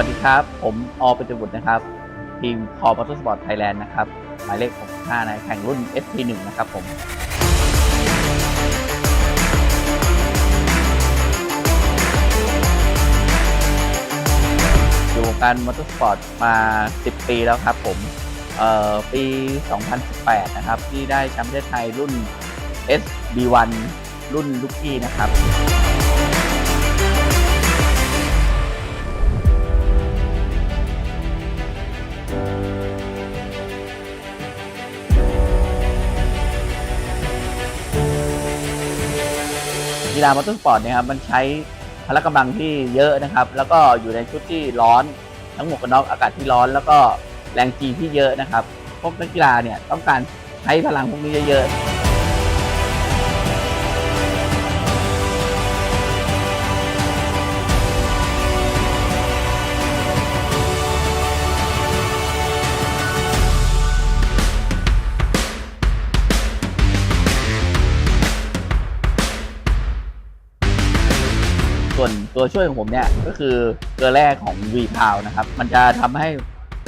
วัสดีครับ ผมออปจบุตรนะครับ ทีมคอมอเตอร์สปอร์ตไทยแลนด์นะครับ หมายเลข 65ในแข่งรุ่น SP1 นะครับผมอยู่วงการมอเตอร์สปอร์ตมา 10 ปีแล้วครับผม เอ่อ ปี 2018 นะครับ ที่ได้แชมป์ประเทศไทยรุ่น SB1 รุ่นลูกกี้นะครับ กีฬามอเตอร์สปอร์ตเนี่ยครับมันใช้พละกำลังที่เยอะนะครับ แล้วก็อยู่ในชุดที่ร้อนทั้งหมวกกันน็อกอากาศที่ร้อน แล้วก็แรงจีที่เยอะนะครับพวกนักกีฬาเนี่ยต้องการใช้พลังพวกนี้เยอะๆ วนตัวช่วยของผมเนี่ยก็คือเกลือแร่ของ V p o w นะครับ มันจะทำให้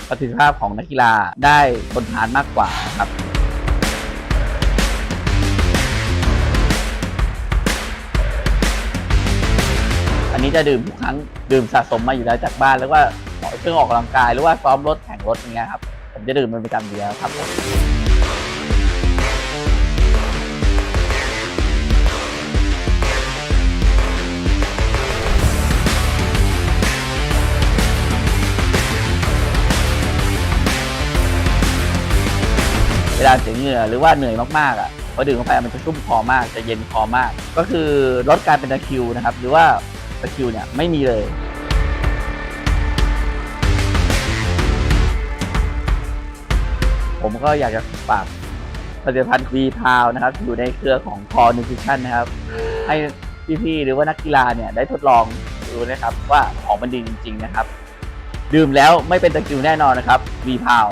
ประสิทธิภาพของนักกีฬาได้ทนทานมากกว่านะครับอันนี้จะดื่มทุกครั้งดื่มสะสมมาอยู่แล้วจากบ้านแล้วว่าเครื่องออกกำลังกายหรือว่าซ้อมรถแข่งรถอย่างเงี้ยครับผมจะดื่มเป็นประจำอยู่แล้วครับผม เวลาเสียเหงื่อหรือว่าเหนื่อยมากๆอะพอดื่มเข้าไปมันจะชุ่มคอมากจะเย็นคอมาก ก็คือลดการเป็นตะคริวนะครับ หรือว่าตะคริวเนี่ยไม่มีเลยผมก็อยากจะฝากผลิตภัณฑ์ V p o w นะครับ อยู่ในเครือของ Core Nutrition นะครับ ให้พี่ๆหรือว่านักกีฬาเนี่ยได้ทดลองดูนะครับว่าของมันดีจริง ๆ นะครับ ดื่มแล้วไม่เป็นตะคริวแน่นอนนะครับ V p o w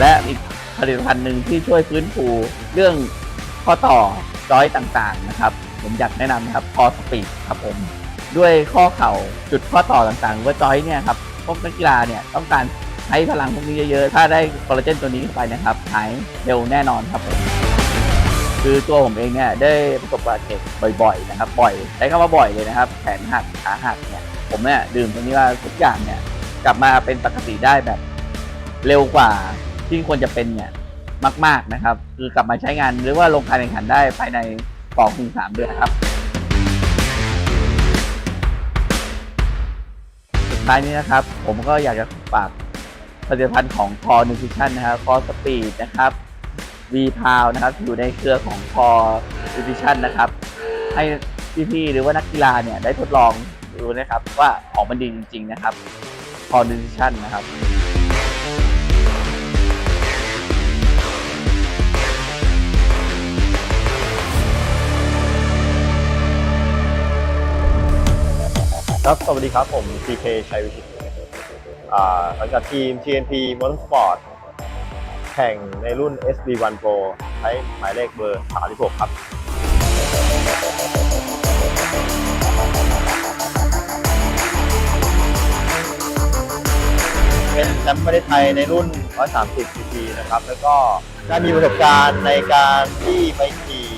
และอีกผลิตภัณฑ์หนึ่งที่ช่วยฟื้นฟูเรื่องข้อต่อจอยต่างๆนะครับ ผมอยากแนะนำนะครับคอสปีดครับผม ด้วยข้อเข่าจุดข้อต่อต่างๆว่าจอยเนี่ยครับพวกนักกีฬาเนี่ยต้องการใช้พลังพวกนี้เยอะๆ ถ้าได้คอลลาเจนตัวนี้เข้าไปนะครับหายเร็วแน่นอนครับผมคือตัวผมเองเนี่ยได้ประสบอุบัติเหตุบ่อยๆนะครับ บ่อยใช้คำว่าบ่อยเลยนะครับแขนหักขาหักเนี่ยผมเนี่ยดื่มตัวนี้ว่าทุกอย่างเนี่ยกลับมาเป็นปกติได้แบบเร็วกว่า ที่ควรจะเป็นเนี่ยมาก ๆนะครับ คือกลับมาใช้งานหรือว่าลงการแข่งขันได้ภายใน2ถึง3เดือนครับสุดท้ายนี้นะครับ ผมก็อยากจะฝากผลิตภัณฑ์ของ Core Nutrition นะครับ Core Speed นะครับ V p o w นะครับอยู่ในเครือของ Core Nutrition นะครับ ให้พี่ๆหรือว่านักกีฬาเนี่ยได้ทดลองดูนะครับว่าของมันดีจริง ๆ นะครับ Core Nutrition นะครับ ครับ สวัสดีครับผม CK ชัยวิชิตอ่าสังกัดทีม TNP Motorsport แข่งในรุ่น SB1 Pro ใช้หมายเลขเบอร์ 36 ครับ เป็นแชมป์ประเทศไทยในรุ่น 130 cc นะครับ แล้วก็ได้มีประสบการณ์ในการที่ไปขี่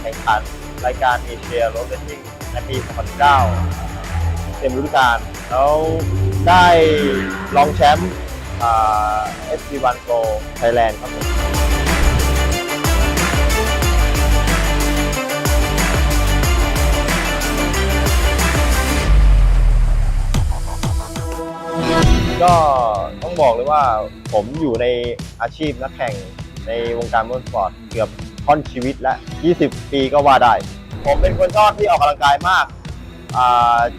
แข่งขันรายการเอเชียรถเรซิ่งในปี 2009 เต็มฤดูกาลแล้วได้รองแชมป์เอ่า SB1 Pro Thailand ครับผมก็ต้องบอกเลยว่าผมอยู่ในอาชีพนักแข่งในวงการมอเตอร์สปอร์ตเกือบค่อนชีวิตและ 20 ปีก็ว่าได้ ผมเป็นคนชอบที่ออกกำลังกายมากอ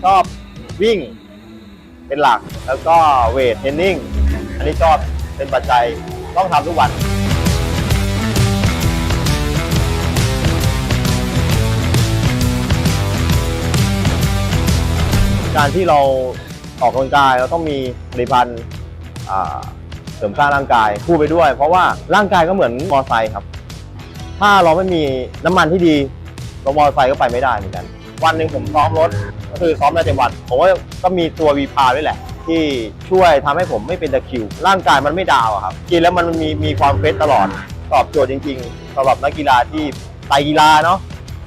ชอบ วิ่งเป็นหลักแล้วก็เวทเทรนนิ่งอันนี้ชอบเป็นปัจจัยต้องทำทุกวัน การที่เราออกกำลังกายเราต้องมีผลิตภัณฑ์เสริมสร้างร่างกายคู่ไปด้วย เพราะว่าร่างกายก็เหมือนมอไซค์ครับ ถ้าเราไม่มีน้ำมันที่ดีเรถมอเตอร์ไซค์ก็ไปไม่ได้เหมือนกัน วันหนึ่งผมซ้อมรถก็คือซ้อมในจังหวัดผมว่าก็มีตัววีพาด้วยแหละ ที่ช่วยทำให้ผมไม่เป็นตะคริว ร่างกายมันไม่ดาวอะครับกินแล้วมันมีมีความเฟรชตลอดตอบโจทย์จริงๆสำหรับนักกีฬาที่ไตกีฬาเนาะ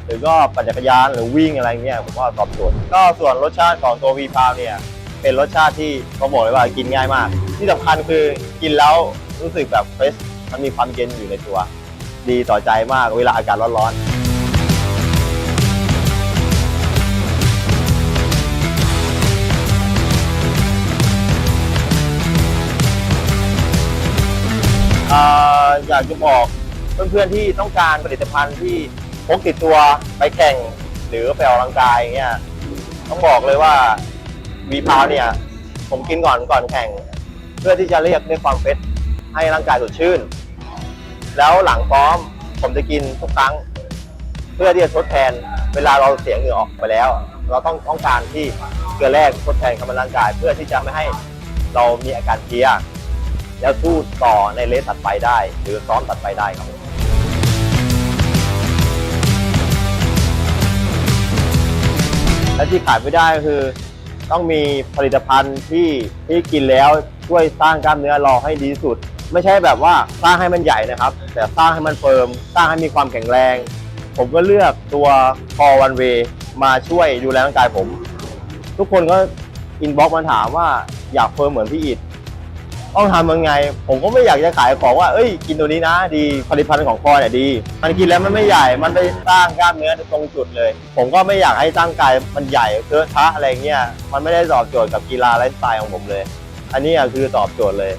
หรือก็ปั่นจักรยานหรือวิ่งอะไรเงี้ยผมว่าตอบโจทย์ก็ส่วนรสชาติของตัววีพาเนี่ยเป็นรสชาติที่ต้องบอกเลยว่ากินง่ายมาก ที่สำคัญคือกินแล้วรู้สึกแบบเฟรชมันมีความเย็นอยู่ในตัว ดีต่อใจมากเวลาอากาศร้อนๆากจะบอกเพื่อนๆที่ต้องการผลิตภัณฑ์ที่พกติดตัวไปแข่ง หรือไปออกกำลังกายเงี้ยต้องบอกเลยว่าวีพาวเนี่ย ผมกินก่อนก่อนแข่ง เพื่อที่จะเรียกด้วยความเฟรชให้ร่างกายสดชื่น แล้วหลังซ้อมผมจะกินทุกครั้ง เพื่อที่จะทดแทนเวลาเราเสียเหงื่อออกไปแล้ว เราต้องต้องการที่เกลือแร่ทดแทนกำลังร่างกาย เพื่อที่จะไม่ให้เรามีอาการเพลีย แล้วสู้ต่อในเลสตัดไปได้ หรือซ้อมตัดไปได้ครับและที่ขาดไม่ได้ก็คือ ต้องมีผลิตภัณฑ์ที่ที่กินแล้วช่วยสร้างกล้ามเนื้อเราให้ดีสุด ไม่ใช่แบบว่าสร้างให้มันใหญ่นะครับ แต่สร้างให้มันเฟิร์มสร้างให้มีความแข็งแรง ผมก็เลือกตัว c o r One Way มาช่วยดูแลร่างกายผม ทุกคนก็อินบ็อกมาถามว่าอยากเฟิร์มเหมือนพี่อิด ต้องทำยังไง ผมก็ไม่อยากจะขายของว่า เอ้ย กินตัวนี้นะ ดีผลิตภัณฑ์ของคอเนี่ยดี มันกินแล้วมันไม่ใหญ่ มันไปสร้างกล้ามเนื้อตรงจุดเลย ผมก็ไม่อยากให้ร่างกายมันใหญ่เทอะทะอะไรเงี้ย มันไม่ได้ตอบโจทย์กับกีฬาไลฟ์สไตล์ของผมเลย อันนี้คือตอบโจทย์เลย